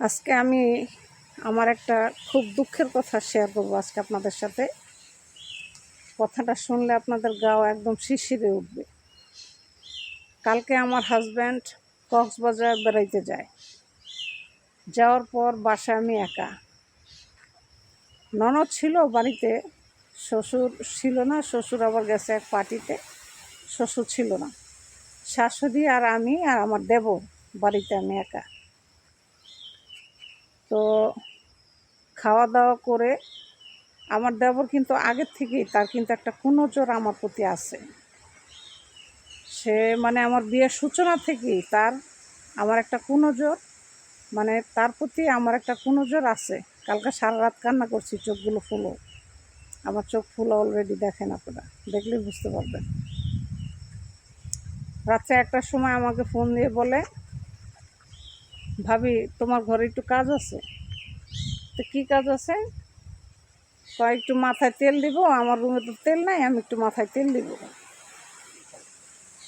আজকে আমি আমার একটা খুব দুঃখের কথা শেয়ার করব আজকে আপনাদের সাথে। কথাটা শুনলে আপনাদের গাও একদম শিশিরে উঠবে। কালকে আমার হাজব্যান্ড কক্সবাজার বেড়াইতে যায়। যাওয়ার পর বাসায় আমি একা। ননদ ছিল বাড়িতে, শ্বশুর ছিল না, শ্বশুর আবার গেছে এক পার্টিতে, শ্বশুর ছিল না। শাশুড়ি আর আমি আর আমার দেব বাড়িতে আমি একা। তো খাওয়া দাওয়া করে আমার দেবর কিন্তু আগের থেকেই তার কিন্তু একটা কুনজর আমার প্রতি আছে। সে মানে আমার বিয়ের সূচনা থেকেই তার আমার একটা কুনজর মানে তার প্রতি আমার একটা কুনজর আছে। কালকে সারা রাত কান্না করছি, চোখগুলো ফুলো। আমার চোখ ফুলো অলরেডি দেখেন আপনারা। দেখলেই বুঝতে পারবেন। রাত্রে একটার সময় আমাকে ফোন দিয়ে বলে ভাবি, তোমার ঘরে একটু কাজ আছে? তো কী কাজ আছে? কয়, একটু মাথায় তেল দিব, আমার রুমে তো তেল নাই, আমি একটু মাথায় তেল দিব।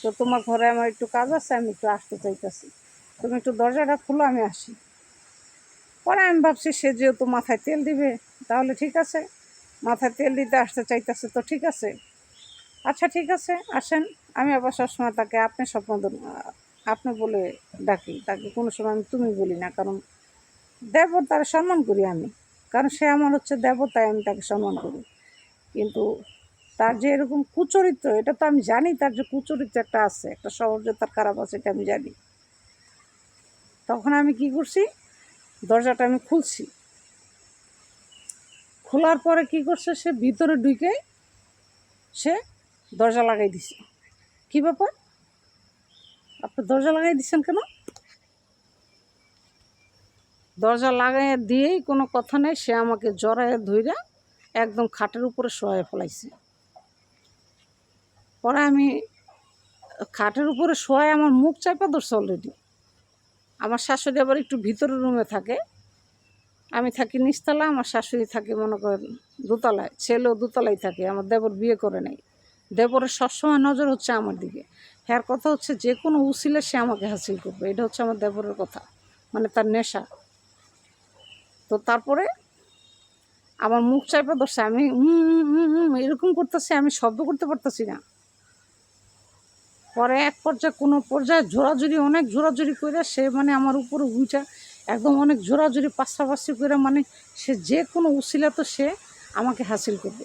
তো তোমার ঘরে আমার একটু কাজ আছে, আমি একটু আসতে চাইতেছি। তুমি একটু দরজাটা খুলো, আমি আসি। পরে আমি ভাবছি, সে যেহেতু মাথায় তেল দিবে, তাহলে ঠিক আছে। মাথায় তেল দিতে আসতে চাইতেছে তো ঠিক আছে। আচ্ছা ঠিক আছে, আসেন। আমি আবার সবসময় তাকে আপনি স্বপ্ন আপনি বলে ডাকি, তাকে কোনো সময় আমি তুমি বলি না, কারণ দেবর তার সম্মান করি আমি। কারণ সে আমার হচ্ছে দেবতায় আমি তাকে সম্মান করি। কিন্তু তার যে এরকম কুচরিত্র, এটা তো আমি জানি, তার যে কুচরিত্র একটা আছে, একটা সহজতার খারাপ আছে, এটা আমি জানি। তখন আমি কি করছি? দরজাটা আমি খুলছি। খোলার পরে কি করছে? সে ভিতরে ঢুকে সে দরজা লাগাই দিছে। কি ব্যাপার? আপনি দরজা লাগাই দিচ্ছেন কেন? দরজা লাগাই দিয়েই কোনো কথা নেই, সে আমাকে জড়ায় ধইরা একদম খাটের উপরে শোয়াই ফেলাইছে। পরে আমি খাটের উপরে শোয়ায় আমার মুখ চাপা ধরছে অলরেডি আমার শাশুড়ি আবার একটু ভিতরের রুমে থাকে। আমি থাকি নিচতলা, আমার শাশুড়ি থাকে মনে করেন দোতলায়, ছেলেও দোতলায় থাকে, আমার দেবর বিয়ে করে নেই। দেবরের সবসময় নজর হচ্ছে আমার দিকে। হ্যার কথা হচ্ছে যে কোনো উসিলে সে আমাকে হাসিল করবে। এটা হচ্ছে আমার দেবরের কথা মানে তার নেশা। তো তারপরে আমার মুখ চাইপে ধরছে, আমি এরকম করতেছি, আমি শব্দ করতে পারতেছি না। পরে এক পর্যায়ে কোনো পর্যায়ে জোরাজুরি, অনেক জোরাজুরি করে সে মানে আমার উপরে উইটা একদম অনেক জোরাজুরি, পাশাপাশি করে মানে সে যে কোনো উসিলা তো সে আমাকে হাসিল করবে।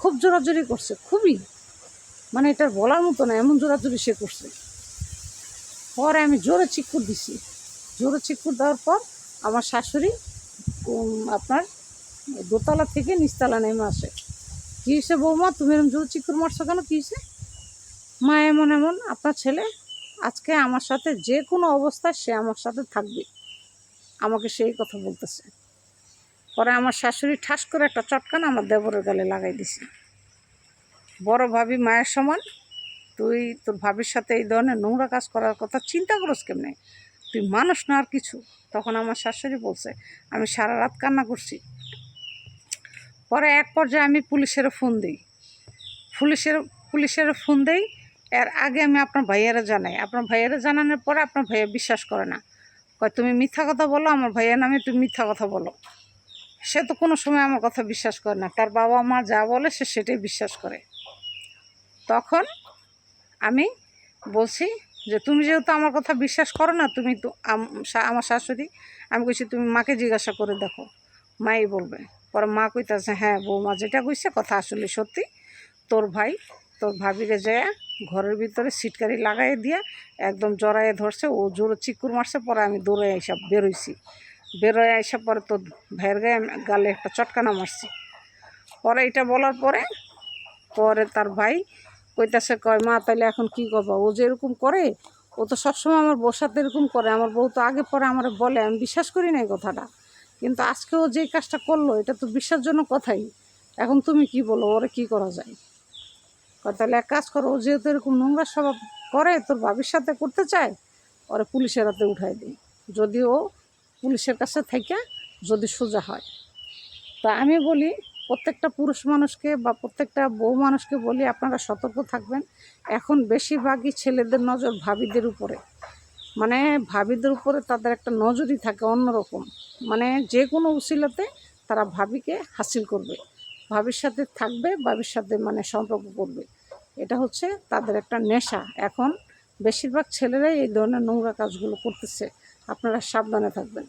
খুব জোরাজুরি করছে, খুবই। মানে এটার বলার মতো না, এমন জোরাজুরি সে করছে। পরে আমি জোরে চিকুর দিছি। জোরে চিকুর দেওয়ার পর আমার শাশুড়ি আপনার দোতলা থেকে নিচতলা নেমে আসে। কী হয়েছে বৌমা, তুমি এরকম জোরে চিকুর মারছো কেন? কী হয়েছে মা এমন এমন, আপনার ছেলে, আজকে আমার সাথে যে কোনো অবস্থায় সে আমার সাথে থাকবে। আমাকে সেই কথা বলতেছে। পরে আমার শাশুড়ি ঠাস করে একটা চটকান আমার দেবরের গালে লাগাই দিছে। বড় ভাবি মায়ের সমান, তুই তোর ভাবির সাথে এই ধরনের নোংরা কাজ করার কথা চিন্তা করস কেমনে? তুই মানুষ না আর কিছু। তখন আমার শাশুড়ি বলছে, আমি সারা রাত কান্না করছি। পরে এক পর্যায়ে আমি পুলিশের ফোন দিই। পুলিশের পুলিশের ফোন দেই, এর আগে আমি আপনার ভাইয়ারা জানাই। আপনার ভাইয়ারা জানানোর পরে আপনার ভাইয়া বিশ্বাস করে না। কয়, তুমি মিথ্যা কথা বলো, আমার ভাইয়া নামে তুমি মিথ্যা কথা বলো। সে তো কোনো সময় আমার কথা বিশ্বাস করে না। তার বাবা মা যা বলে সে সেটাই বিশ্বাস করে। তখন আমি বলছি যে, তুমি যেহেতু আমার কথা বিশ্বাস করো না, তুমি তো আমার শাশুড়ি, আমি কইছি তুমি মাকে জিজ্ঞাসা করে দেখো। মাই বলবে। পরে মা কইতাছে হ্যাঁ বৌমা যেটা কইছে কথা আসলে সত্যি। তোর ভাই, তোর ভাবিরে যায় ঘরের ভিতরে সিটকারি লাগাই দিয়া একদম জড়াইয়ে ধরছে, ও জোরে চিকুর মারছে, পরে আমি দৌড়ে এসব বেরোইছি। বেরোয় আইসা পরে তোর ভাইয়ের গায়ে গালে একটা চটকানা মারছি। পরে এটা বলার পরে পরে তার ভাই কইতাছে, কয়, মা তাহলে এখন কি করবা? ও যে এরকম করে, ও তো সবসময় আমার বউর সাথে এরকম করে। আমার বউ তো আগে পরে আমার বলে, আমি বিশ্বাস করি না এই কথাটা। কিন্তু আজকে ও যেই কাজটা করল, এটা তো বিশ্বাসজনক কথাই। এখন তুমি কি বলো, ওরে কি করা যায়? তাহলে এক কাজ করো, ও যেহেতু এরকম নোংরা স্বভাব করে, তোর ভাবির সাথে করতে চায়, ওরে পুলিশের হাতে উঠাই দিই যদি ও পুলিশের কাছে থেকে যদি সোজা হয়। তা আমি বলি প্রত্যেকটা পুরুষ মানুষকে বা প্রত্যেকটা বউ মানুষকে বলি আপনারা সতর্ক থাকবেন। এখন বেশিরভাগই ছেলেদের নজর ভাবিদের উপরে। মানে ভাবিদের উপরে তাদের একটা নজরই থাকে অন্যরকম। মানে যে কোনো উসিলাতে তারা ভাবিকে হাসিল করবে। ভাবির সাথে থাকবে ভাবির সাথে মানে সম্পর্ক করবে। এটা হচ্ছে তাদের একটা নেশা। এখন বেশিরভাগ ছেলেরাই এই ধরনের নোংরা কাজগুলো করতেছে। আপনারা সাবধানে থাকবেন।